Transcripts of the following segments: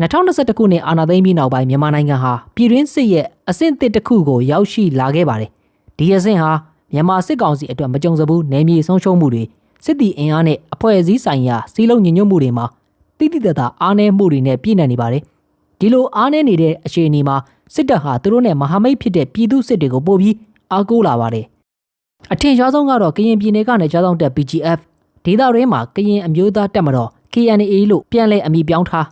2021ခုနှစ်အာဏာသိမ်းပြီးနောက်ပိုင်းမြန်မာနိုင်ငံဟာပြည်တွင်းစစ်ရဲ့အဆင့်အသစ်တစ်ခုကိုရောက်ရှိလာခဲ့ပါတယ်။ဒီအဆင့်ဟာမြန်မာစစ်ကောင်စီအတွက်မကြုံစဘူးနယ်မြေဆုံးရှုံးမှုတွေစစ်တီအင်အားနဲ့အဖွဲ့အစည်းဆိုင်ရာစီးလုံးညီညွတ်မှုတွေမှာတိတိတတ်တာအားနည်းမှုတွေနဲ့ပြည့်နေနေပါတယ်။ဒီလိုအားနည်းနေတဲ့အခြေအနေမှာစစ်တပ်ဟာသူတို့နဲ့မဟာမိတ်ဖြစ်တဲ့ပြည်သူစစ်တွေကိုပို့ပြီးအားကိုးလာပါတယ်။အထင်ရှားဆုံးကတော့ကရင်ပြည်နယ်ကနေကြားဆောင်တက် BGF ဒေသရင်းမှာကရင်အမျိုးသားတက်မတော် KNA လို့ပြန်လည်အမည်ပြောင်းထား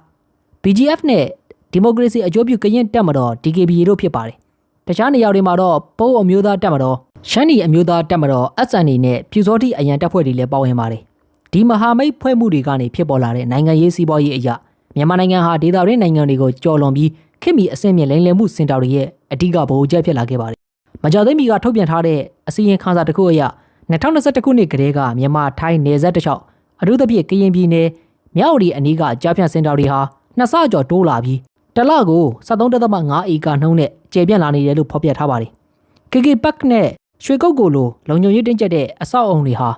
BGF နဲ့ဒီမိုကရေစီအကျိုးပြုကရင်တက်မတော် DKBA တို့ဖြစ်ပါတယ်။တခြားနေရာတွေမှာတော့ပိုးအမျိုးသားတက်မတော်ရှမ်းနီအမျိုးသားတက်မတော် SNA နဲ့ပြူစောတိအရန်တပ်ဖွဲ့တွေလည်းပါဝင်ပါတယ်။ဒီမဟာမိတ်ဖွဲ့မှုတွေကနေဖြစ်ပေါ်လာတဲ့နိုင်ငံရေးစီးပွားရေးအရာမြန်မာနိုင်ငံဟာဒေသရင်းနိုင်ငံတွေကိုကျော်လွန်ပြီးခေတ်မီအဆင့်မြင့်လိမ်လည်မှုစင်တာတွေရဲ့အဓိကဗဟိုချက်ဖြစ်လာခဲ့ပါတယ်။မကြသိမီကထုတ်ပြန်ထားတဲ့အစည်းအဝေးခန်းစာတစ်ခုအရ2021ခုနှစ်ကတည်းကမြန်မာထိုင်းနယ်စပ်တစ်လျှောက်အထူးသဖြင့်ကရင်ပြည်နယ်မြောက်ရီအနီးကကြားဖြန့်စင်တာတွေဟာ နှစ်ဆကျော်တိုးလာပြီးတစ်လကို73.5ဧကနှုန်းနဲ့ကျေပြန့်လာနေတယ်လို့ဖော်ပြထားပါတယ်။ KK Park နဲ့ရွှေကုတ်ကိုလိုလုံခြုံရေးတင်းကျပ်တဲ့အဆောက်အုံတွေဟာ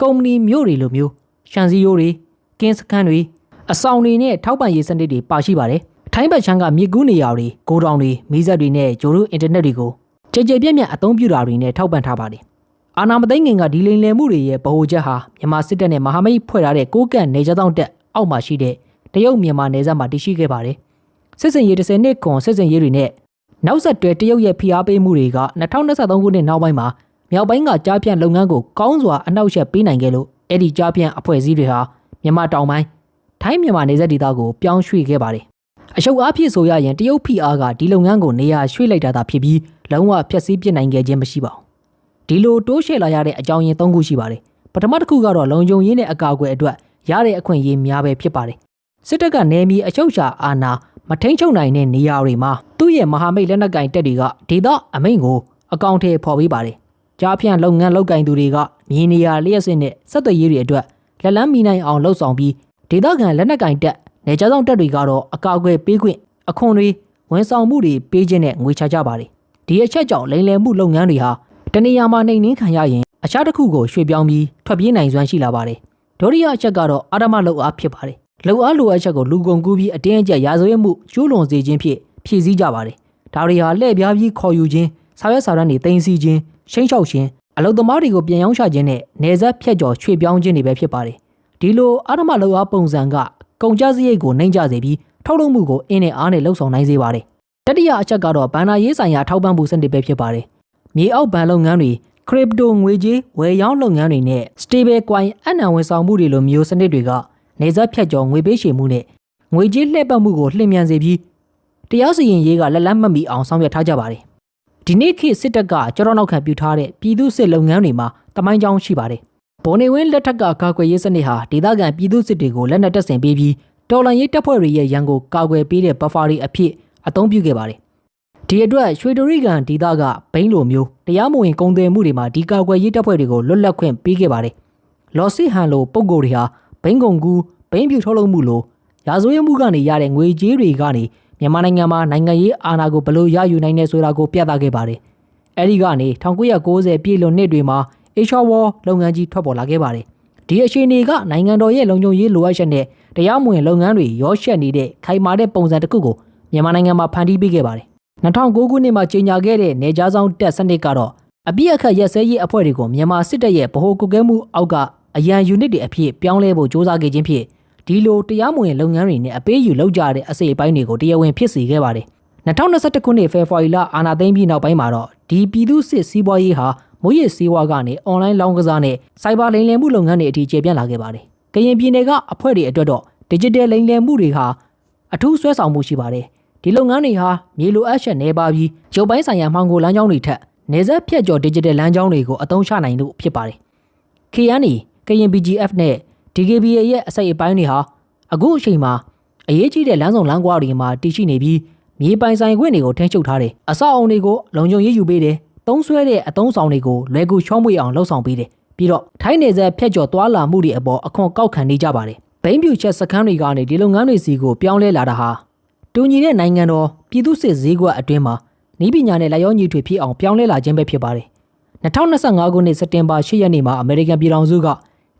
ကုမ္ပဏီမျိုးတွေလိုမျိုးရှန်စီယိုတွေကင်းစခန်းတွေအဆောင်တွေနဲ့ထောက်ပံ့ရေးစနစ်တွေပါရှိပါတယ်။ထိုင်းဘက်ချမ်းကမြေကူးနေရာတွေ၊ဂိုဒေါင်တွေ၊မီးစက်တွေနဲ့ဂျိုရုအင်တာနက်တွေကိုကြည်ကြည်ပြန့်ပြန့်အသုံးပြုတာတွေနဲ့ထောက်ပံ့ထားပါတယ်။အာနာမသိင္ကင်ကဒီလိန်လယ်မှုတွေရဲ့ဗဟိုချက်ဟာမြန်မာစစ်တပ်နဲ့မဟာမိတ်ဖွဲ့ထားတဲ့ကိုးကန့်နေကြတောင်းတက်အောက်မှာရှိတဲ့ တရုတ်မြန်မာနယ်စပ်မှာတည်ရှိခဲ့ပါတယ်။စစ်စင်ရေး30နှစ်ခွန်စစ်စင်ရေးတွေနဲ့နောက်ဆက်တွဲတရုတ်ရဲ့ဖိအားပေးမှုတွေက2023ခုနှစ်နောက်ပိုင်းမှာမြောက်ပိုင်းကကြားပြန့်လုပ်ငန်းကိုကောင်းစွာအနှောက်အယှက်ပေးနိုင်ခဲ့လို့အဲ့ဒီကြားပြန့်အဖွဲ့အစည်းတွေဟာမြန်မာတောင်ပိုင်းထိုင်းမြန်မာနယ်စပ်ဒေသကိုပြောင်းရွှေ့ခဲ့ပါတယ်။အရှုပ်အားဖြင့်ဆိုရရင်တရုတ်ဖိအားကဒီလုပ်ငန်းကိုနေရာရွှေ့လိုက်တာသာဖြစ်ပြီးလုံးဝဖျက်ဆီးပစ်နိုင်ခဲ့ခြင်းမရှိပါဘူး။ဒီလိုတိုးရှဲလာရတဲ့အကြောင်းရင်း၃ခုရှိပါတယ်။ပထမတစ်ခုကတော့လုံခြုံရေးနဲ့အကာအကွယ်အတွက်ရတဲ့အခွင့်အရေးများပဲဖြစ်ပါတယ်။ စစ်တပ်ကနေမီအချုပ်ချာအာဏာမထိန်ချုပ်နိုင်တဲ့နေရာတွေမှာသူ့ရဲ့မဟာမိတ်လက်နက်ကင်တပ်တွေကဒေသအမိန့်ကိုအကောင့်ထဲပေါ်ပေးပါတယ်။ကြားဖြန့်လုပ်ငန်းလုပ်ကင်သူတွေကမြေနေရာလျှက်စစ်နဲ့စက်သွေးရေးတွေအတွက်လက်လန်းမီနိုင်အောင်လှုပ်ဆောင်ပြီးဒေသခံလက်နက်ကင်တပ်နေကြားဆောင်တပ်တွေကတော့အကာအကွယ်ပေးခွင့်အခွန်တွေဝန်ဆောင်မှုတွေပေးခြင်းနဲ့ငွေချကြပါတယ်။ဒီအချက်ကြောင့်လိမ်လည်မှုလုပ်ငန်းတွေဟာတနေရာမှာနှိမ်နှင်းခံရရင်အခြားတစ်ခုကိုရွှေ့ပြောင်းပြီးထွက်ပြေးနိုင်စွမ်းရှိလာပါတယ်။ဒုတိယအချက်ကတော့အာရမလောက်အားဖြစ်ပါတယ်။ လောက်အားလိုအပ်ချက်ကိုလူကုန်ကူးပြီးအတင်းအကျပ်ရာဇဝတ်မှုကျူးလွန်စေခြင်းဖြင့်ဖြည့်ဆည်းကြပါတယ်။ဒါတွေဟာလှည့်ပြားပြီးခေါ်ယူခြင်းဆာရွက်စာရမ်းတွေတင်စီခြင်းရှိမ့်ချောက်ခြင်းအလုသမားတွေကိုပြန်ရောက်ချခြင်းနဲ့နေဆက်ဖြတ်ကျော်ရွှေ့ပြောင်းခြင်းတွေပဲဖြစ်ပါတယ်။ဒီလိုအာရမလောက်အားပုံစံကကုန်ကျစရိတ်ကိုနှိမ့်ကျစေပြီးထုတ်လုပ်မှုကိုအင်းနဲ့အားနဲ့လှုပ်ဆောင်နိုင်စေပါတယ်။တတိယအချက်ကတော့ဘဏ္ဍာရေးဆိုင်ရာထောက်ပံ့မှုစနစ်ပဲဖြစ်ပါတယ်။မြေအောက်ဘဏ်လုပ်ငန်းတွေ crypto ငွေကြေးဝယ်ရောင်းလုပ်ငန်းတွေနဲ့ stable coin အနံဝန်ဆောင်မှုတွေလိုမျိုးစနစ်တွေက နေဆက်ဖြတ်ကျော်ငွေပေးရှေမှုနဲ့ငွေကြေးလှည့်ပတ်မှုကိုလှည့်မြန်စေပြီးတရားစီရင်ရေးကလက်လန်းမမီအောင်ဆောင်ရွက်ထားကြပါတယ်။ဒီနေ့ခေတ်စစ်တပ်ကကြောတော်နောက်ခံပြုထားတဲ့ပြည်သူစစ်လုပ်ငန်းတွေမှာတမိုင်းကြောင်းရှိပါတယ်။ဗိုလ်နေဝင်းလက်ထက်ကကာကွယ်ရေးစနစ်ဟာဒေသခံပြည်သူစစ်တွေကိုလက်နက်တပ်ဆင်ပေးပြီးတော်လန်ရေးတပ်ဖွဲ့တွေရဲ့ရန်ကိုကာကွယ်ပေးတဲ့ဘဖာတွေအဖြစ်အသုံးပြုခဲ့ပါတယ်။ဒီအတွက်ရွှေဒရီကန်ဒေသကဘိန်းလိုမျိုးတရားမဝင်ကုန်သွယ်မှုတွေမှာဒီကာကွယ်ရေးတပ်ဖွဲ့တွေကိုလွတ်လပ်ခွင့်ပေးခဲ့ပါတယ်။လော်စစ်ဟန်လိုပုံကိုယ်တွေဟာ ဘိန်းကုန်ကူဘိန်းပြူထုတ်လုပ်မှုလိုရာဇဝတ်မှုကနေရတဲ့ငွေကြေးတွေကနေမြန်မာနိုင်ငံမှာနိုင်ငံရေးအာဏာကိုဘလို့ရယူနိုင်နေဆိုတာကိုပြသခဲ့ပါတယ်။အဲဒီကနေ1990ပြည်လွန်နှစ်တွေမှာအေရှောဝေါ်လုပ်ငန်းကြီးထွက်ပေါ်လာခဲ့ပါတယ်။ဒီအခြေအနေကနိုင်ငံတော်ရဲ့လုံခြုံရေးလိုအပ်ချက်နဲ့တရားမဝင်လုပ်ငန်းတွေရောရှက်နေတဲ့ခိုင်မာတဲ့ပုံစံတစ်ခုကိုမြန်မာနိုင်ငံမှာဖန်တီးပေးခဲ့ပါတယ်။2009ခုနှစ်မှာကြေညာခဲ့တဲ့နေကြားဆောင်တက်စနစ်ကတော့အပြည့်အခက်ရက်စဲရေးအဖွဲ့တွေကိုမြန်မာစစ်တပ်ရဲ့ဗဟိုကုကဲမှုအောက်က အရန်ယူနစ်တွေအဖြစ်ပြောင်းလဲဖို့စ조사ခဲ့ခြင်းဖြင့်ဒီလိုတရားမဝင်လုပ်ငန်းတွေနဲ့အပေးယူလုပ်ကြတဲ့အစိတ်အပိုင်းတွေကိုတရားဝင်ဖြစ်စေခဲ့ပါတယ်။2021ခုနှစ်ဖေဖော်ဝါရီလအာဏာသိမ်းပြီးနောက်ပိုင်းမှာတော့ဒီပြည်သူစစ်စီးပွားရေးဟာမိုးရစ်စီးပွားကနေအွန်လိုင်းလောင်းကစားနဲ့စိုက်ဘာလိမ်လည်မှုလုပ်ငန်းတွေအထိကျေပြန့်လာခဲ့ပါတယ်။ကရင်ပြည်နယ်ကအဖွဲ့တွေအတွက်တော့ digital လိမ်လည်မှုတွေဟာအထူးဆွဲဆောင်မှုရှိပါတယ်။ဒီလုပ်ငန်းတွေဟာမြေလိုအပ်ချက်နေပါပြီးရုပ်ပိုင်းဆိုင်ရာမှောင်ကိုလမ်းကြောင်းတွေထက်နေဆက်ဖြတ်ကျော် digital လမ်းကြောင်းတွေကိုအသုံးချနိုင်လို့ဖြစ်ပါတယ်။ KNI ကရင် BGF နဲ့ DKBA ရဲ့အစိတ်အပိုင်းတွေဟာအခုအချိန်မှာအရေးကြီးတဲ့လမ်းဆောင်လမ်းကွာတွေမှာတည်ရှိနေပြီးမြေပိုင်ဆိုင်ခွင့်တွေကိုထိန်းချုပ်ထားတယ်။အဆောက်အုံတွေကိုလုံခြုံရေးယူပေးတယ်။သုံးဆွဲတဲ့အသုံးဆောင်တွေကိုလွယ်ကူချောမွေ့အောင်လှုပ်ဆောင်ပေးတယ်။ပြီးတော့ထိုင်းနယ်စပ်ဖြတ်ကျော်သွားလာမှုတွေအပေါ်အခွန်ကောက်ခံနေကြပါတယ်။ဘိန်းပြူချက်စခန်းတွေကနေဒီလုပ်ငန်းတွေစီကိုပြောင်းလဲလာတာဟာတူညီတဲ့နိုင်ငံတော်ပြည်သူစစ်ဈေးကွက်အတွင်းမှာဤပညာနဲ့လက်ရောညီထွေဖြစ်အောင်ပြောင်းလဲလာခြင်းပဲဖြစ်ပါတယ်။2025ခုနှစ်စက်တင်ဘာ10ရက်နေ့မှာအမေရိကန်ပြည်ထောင်စုက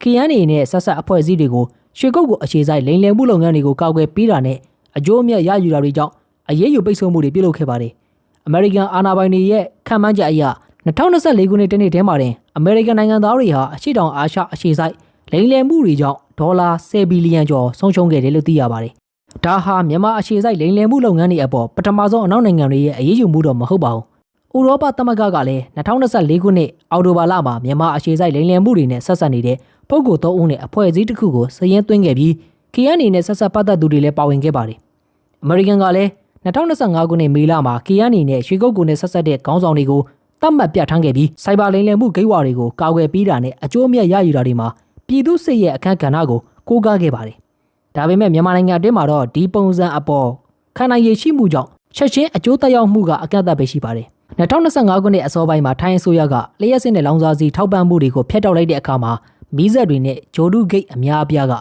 KNA နဲ့ဆက်ဆက်အဖွဲ့အစည်းတွေကိုရွှေကုတ်ကိုအခြေစိုက်လိမ်လည်မှုလုပ်ငန်းတွေကိုကောက်ွယ်ပေးတာနဲ့အကျိုးအမြတ်ရယူတာတွေကြောင့်အရေးယူပိတ်ဆို့မှုတွေပြုလုပ်ခဲ့ပါတယ်။အမေရိကန်အာဏာပိုင်တွေရဲ့ခံမှန်းချက်အရ2024ခုနှစ်တနှစ်ထဲမှာတင်အမေရိကန်နိုင်ငံသားတွေဟာအရှိတောင်အာရှအခြေစိုက်လိမ်လည်မှုတွေကြောင့်ဒေါ်လာ10ဘီလီယံကျော်ဆုံးရှုံးခဲ့တယ်လို့သိရပါတယ်။ဒါဟာမြန်မာအခြေစိုက်လိမ်လည်မှုလုပ်ငန်းတွေအပေါ်ပထမဆုံးအနောက်နိုင်ငံတွေရဲ့အရေးယူမှုတော့မဟုတ်ပါဘူး။ဥရောပသမဂ္ဂကလည်း2024ခုနှစ်အောက်တိုဘာလမှာမြန်မာအခြေစိုက်လိမ်လည်မှုတွေနဲ့ဆက်ဆက်နေတဲ့ ပုဂ္ဂိုလ်သုံးဦးနဲ့အဖွဲ့အစည်းတစ်ခုကိုစည်ရင်းသွင်းခဲ့ပြီး KNY နဲ့ဆက်ဆက်ပတ်သက်သူတွေလည်းပါဝင်ခဲ့ပါတယ်။အမေရိကန်ကလည်း2025ခုနှစ်မေလမှာ KNY နဲ့ရွှေကုတ်ကူနဲ့ဆက်ဆက်တဲ့ခေါင်းဆောင်တွေကိုတတ်မှတ်ပြဋ္ဌာန်းခဲ့ပြီးစိုက်ဘာလိမ်လည်မှုဂိတ်ဝါတွေကိုကာကွယ်ပေးတာနဲ့အကျိုးအမြတ်ရယူတာတွေမှာပြည်သူစစ်ရဲ့အခမ်းကဏ္ဍကိုကိုးကားခဲ့ပါတယ်။ဒါပေမဲ့မြန်မာနိုင်ငံအတွင်းမှာတော့ဒီပုံစံအပေါ်ခန္ဓာရည်ရှိမှုကြောင့်ချက်ချင်းအကျိုးသက်ရောက်မှုကအကန့်အသတ်ပဲရှိပါတယ်။2025ခုနှစ်အစောပိုင်းမှာထိုင်းအစိုးရကလျှက်စစ်နဲ့လောင်စာစီထောက်ပံ့မှုတွေကိုဖျက်တောက်လိုက်တဲ့အခါမှာ မီးစက်တွေနဲ့ဂျိုဒုဂိတ်အများအပြားက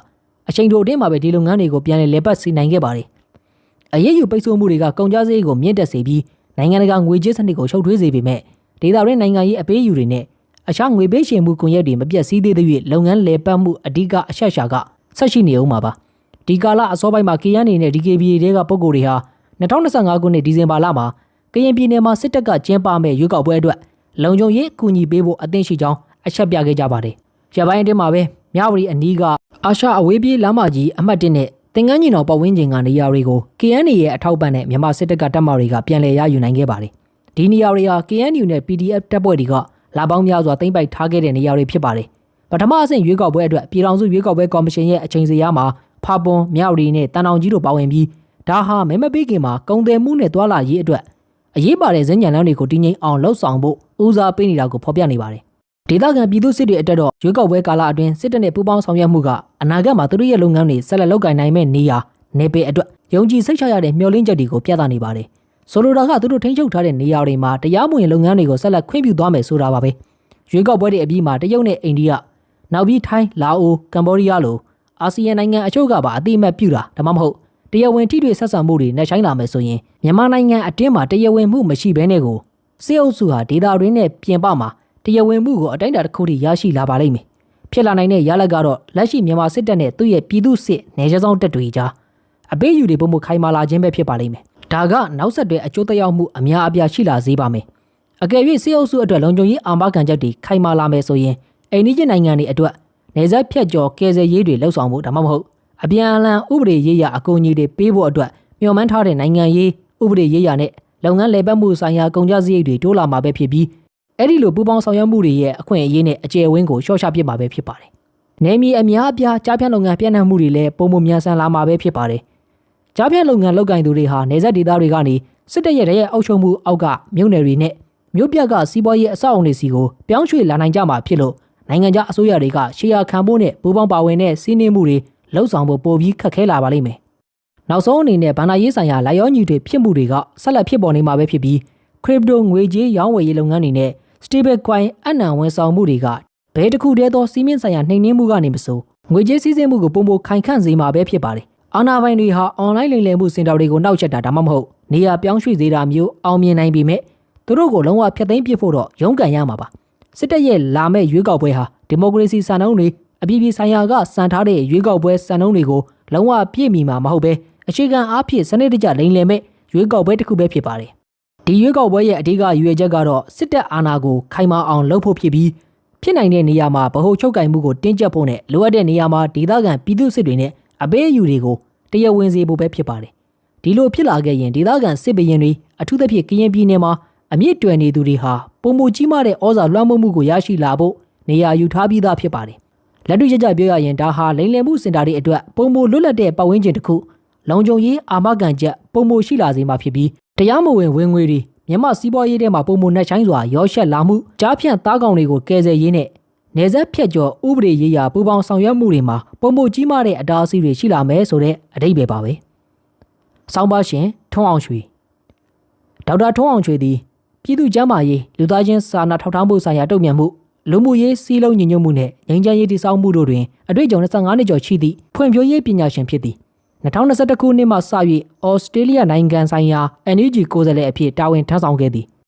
အချိန်တိုအတွင်းမှာပဲဒီလုပ်ငန်းတွေကိုပြန်လည်လဲပတ်စီနိုင်ခဲ့ပါတယ်။အရေးယူပိတ်ဆို့မှုတွေကကုန်ကျစရိတ်ကိုမြင့်တက်စေပြီးနိုင်ငံတကာငွေကြေးစနစ်ကိုရှုပ်ထွေးစေပေမဲ့ဒေသတွင်းနိုင်ငံရေးအပေးအယူတွေနဲ့အခြားငွေပေးရှင်မှုကွန်ရက်တွေမပြတ်စည်းသေးတဲ့လုပ်ငန်းလဲပတ်မှုအဓိကအချက်ရှာကဆက်ရှိနေအောင်ပါပါဒီကာလအစောပိုင်းမှာ KN နေနဲ့ DKBA တွေကပုံကိုယ်တွေဟာ2025ခုနှစ်ဒီဇင်ဘာလမှာကရင်ပြည်နယ်မှာစစ်တပ်ကကျင်းပမဲ့ရွေးကောက်ပွဲအတွက်လုံခြုံရေးအကူအညီပေးဖို့အသင့်ရှိကြောင်းအချက်ပြခဲ့ကြပါတယ် ရပိုင်းအတွင်းမှာပဲမြဝတီအနီးကအာရှအဝေးပြေးလမ်းမကြီးအမှတ်1နဲ့တင်ကန်းညီတော်ပတ်ဝန်းကျင်ကနေရာတွေကို KN ရဲ့အထောက်ပံ့နဲ့မြန်မာစစ်တပ်ကတပ်မတွေကပြန်လည်ရယူနိုင်ခဲ့ပါတယ်ဒီနေရာတွေဟာ KNU နဲ့ PDF တပ်ဖွဲ့တွေကလာပေါင်းများစွာသိမ်းပိုက်ထားခဲ့တဲ့နေရာတွေဖြစ်ပါတယ်ပထမအဆင့်ရွေးကောက်ပွဲအတွက်ပြည်ထောင်စုရွေးကောက်ပွဲကော်မရှင်ရဲ့အချိန်စီရမှာဖာပွန်မြောက်ရီနဲ့တန်အောင်ကြီးတို့ပါဝင်ပြီးဒါဟာမဲမပေးခင်မှာကုံတယ်မှုနဲ့တွာလာရေးအတွက်အရေးပါတဲ့ဇင်းညံလန်းတွေကိုတင်းငိမ့်အောင်လှုပ်ဆောင်ဖို့ဦးစားပေးနေတာကိုဖော်ပြနေပါတယ် ဒေသခံပြည်သူစစ်တွေအတက်တော့ရွေးကောက်ပွဲကာလအတွင်းစစ်တပ်နဲ့ပူးပေါင်းဆောင်ရွက်မှုကအနာဂတ်မှာသူတို့ရဲ့လုပ်ငန်းတွေဆက်လက်လုပ်ကိုင်နိုင်မဲ့နေရာနေပေအတွက်ယုံကြည်စိတ်ချရတဲ့မျှော်လင့်ချက်တွေကိုပြသနေပါတယ်ဆိုလိုတာကသူတို့ထိန်းချုပ်ထားတဲ့နေရာတွေမှာတရားမဝင်လုပ်ငန်းတွေကိုဆက်လက်ခွင့်ပြုသွားမယ်ဆိုတာပါပဲရွေးကောက်ပွဲတွေအပြီးမှာတရုတ်နဲ့အိန္ဒိယနောက်ပြီးထိုင်းလာအိုကမ္ဘောဒီးယားလိုအာဆီယံနိုင်ငံအချို့ကပါအတိအမှတ်ပြုတာဒါမှမဟုတ်တရားဝင်ထိတွေ့ဆက်ဆံမှုတွေနဲ့ဆိုင်လာမယ်ဆိုရင်မြန်မာနိုင်ငံအတွင်းမှာတရားဝင်မှုမရှိဘဲနဲ့ကိုစစ်အုပ်စုဟာဒေတာရင်းနဲ့ပြင်ပမှာ တရားဝင်မှုကိုအတိုင်းအတာတစ်ခုထိရရှိလာပါလိမ့်မယ်ဖြစ်လာနိုင်တဲ့ရလဒ်ကတော့လက်ရှိမြန်မာစစ်တပ်နဲ့သူ့ရဲ့ပြည်သူစစ်နေကြဆောင်တပ်တွေကြားအပေးယူတွေပုံမခိုင်မာလာခြင်းပဲဖြစ်ပါလိမ့်မယ်ဒါကနောက်ဆက်တွဲအကျိုးသက်ရောက်မှုအများအပြားရှိလာစေပါမယ်အကယ်၍စစ်အုပ်စုအတွက်လုံခြုံရေးအာမခံချက်တွေခိုင်မာလာမယ်ဆိုရင်အိန္ဒိယနိုင်ငံတွေအတွက်နေဆက်ဖြတ်ကျော်ကယ်ဆယ်ရေးတွေလှုပ်ဆောင်ဖို့ဒါမှမဟုတ်အပြန်အလှန်ဥပဒေရေးရာအကူအညီတွေပေးဖို့အတွက်မျှော်မှန်းထားတဲ့နိုင်ငံရေးဥပဒေရေးရာနဲ့လုပ်ငန်းလည်ပတ်မှုဆိုင်ရာကုန်ကျစရိတ်တွေတိုးလာမှာပဲဖြစ်ပြီး အဲ့ဒီလိုပူးပေါင်းဆောင်ရွက်မှုတွေရဲ့အခွင့်အရေးနဲ့အကျယ်ဝန်းကိုရှော့ချပစ်မှာပဲဖြစ်ပါတယ်။နယ်မြေအများအပြားကြားဖြတ်လုပ်ငန်းပြန့်နှံ့မှုတွေလည်းပုံမှန်မြန်ဆန်လာမှာပဲဖြစ်ပါတယ်။ကြားဖြတ်လုပ်ငန်းလုပ်ကင်သူတွေဟာနေဆက်ဒေသတွေကနေစစ်တပ်ရဲ့တရဲ့အောက်ချုံမှုအောက်ကမြို့နယ်တွေနဲ့မြို့ပြကစီးပွားရေးအဆောက်အုံတွေစီကိုပြောင်းရွှေ့လာနိုင်ကြမှာဖြစ်လို့နိုင်ငံခြားအစိုးရတွေကရှေးရခံဖို့နဲ့ပူးပေါင်းပါဝင်တဲ့စီးနှင်းမှုတွေလှုပ်ဆောင်ဖို့ပိုပြီးခက်ခဲလာပါလိမ့်မယ်။နောက်ဆုံးအနေနဲ့ဗန္ဒာရေးဆိုင်ရာလာရောညီတွေဖြစ်မှုတွေကဆက်လက်ဖြစ်ပေါ်နေမှာပဲဖြစ်ပြီး crypto ငွေကြေးရောင်းဝယ်ရေးလုပ်ငန်းတွေနဲ့ stable coin အနံဝန်ဆောင်မှုတွေကဘယ်တစ်ခုတည်းသောစီးမင်းဆိုင်ရာနှိမ်နင်းမှုကနေမဆိုငွေကြေးစည်းစိမ်မှုကိုပုံပုံခိုင်ခန့်စေမှာပဲဖြစ်ပါတယ်။အာဏာပိုင်တွေဟာ online လိမ်လည်မှုစင်တာတွေကိုနှောက်ယှက်တာဒါမှမဟုတ်နေရာပြောင်းရွှေ့စေတာမျိုးအောင်မြင်နိုင်ပေမဲ့သူတို့ကိုလုံးဝဖျက်သိမ်းပစ်ဖို့တော့ရုန်းကန်ရမှာပါ။စစ်တပ်ရဲ့လာမဲ့ရွေးကောက်ပွဲဟာဒီမိုကရေစီစံနှုန်းတွေအပြည်ပြည်ဆိုင်ရာကစံထားတဲ့ရွေးကောက်ပွဲစံနှုန်းတွေကိုလုံးဝပြည့်မီမှာမဟုတ်ပဲအခြေခံအားဖြင့်စနစ်တကျလိမ်လည်မဲ့ရွေးကောက်ပွဲတစ်ခုပဲဖြစ်ပါတယ်။ ဒီရွေးကောက်ပွဲရဲ့အဓိကရွေးချက်ကတော့စစ်တပ်အာဏာကိုခိုင်မာအောင်လုပ်ဖို့ဖြစ်ပြီးဖြစ်နိုင်တဲ့နေရာမှာဗဟိုချုပ်ကင်မှုကိုတင်းကျပ်ဖို့နဲ့လိုအပ်တဲ့နေရာမှာဒေသခံပြည်သူစစ်တွေနဲ့အပေးအယူတွေကိုတရားဝင်စေဖို့ပဲဖြစ်ပါတယ်။ဒီလိုဖြစ်လာခဲ့ရင်ဒေသခံစစ်ဘရင်တွေအထူးသဖြင့်ကရင်ပြည်နယ်မှာအမြင့်တွယ်နေသူတွေဟာပုံမကြီးမားတဲ့ဩဇာလွှမ်းမိုးမှုကိုရရှိလာဖို့နေရာယူထားပြီးသားဖြစ်ပါတယ်။လက်တွေ့ကျကျပြောရရင်ဒါဟာလိမ်လည်မှုစင်တာတွေအတွက်ပုံမလွတ်လပ်တဲ့ပတ်ဝန်းကျင်တစ်ခု လုံခြုံရေးအာမခံချက်ပုံမရှိလာစေမှာဖြစ်ပြီးတရားမဝင်ဝင်ငွေတွေမြန်မာစီးပွားရေးထဲမှာပုံမနှက်ချိုင်းစွာရောရှက်လာမှုကြားဖြန့်သားကောင်တွေကိုကယ်ဆယ်ရေးနဲ့နေဆက်ဖြတ်ကျော်ဥပဒေရေးရာပူးပေါင်းဆောင်ရွက်မှုတွေမှာပုံမကြီးမားတဲ့အတားအဆီးတွေရှိလာမယ်ဆိုတဲ့အဓိပ္ပာယ်ပါပဲ။ဆောင်းပါရှင်ထွန်းအောင်ရွှေဒေါက်တာထွန်းအောင်ရွှေသည်ပြည်သူ့ကျန်းမာရေးလူသားချင်းစာနာထောက်ထားမှုဆိုင်ရာတုံ့ပြန်မှုလူမှုရေးစည်းလုံးညီညွတ်မှုနဲ့ငြိမ်းချမ်းရေးတည်ဆောက်မှုတို့တွင်အတွေ့အကြုံ25နှစ်ကျော်ရှိသည့်ဖွံ့ဖြိုးရေးပညာရှင်ဖြစ်သည် 2021ခုနှစ်မှစ၍ဩစတြေးလျနိုင်ငံဆိုင်ရာ NUG ကိုယ်စားလှယ်အဖြစ်တာဝန်ထမ်းဆောင်ခဲ့သည်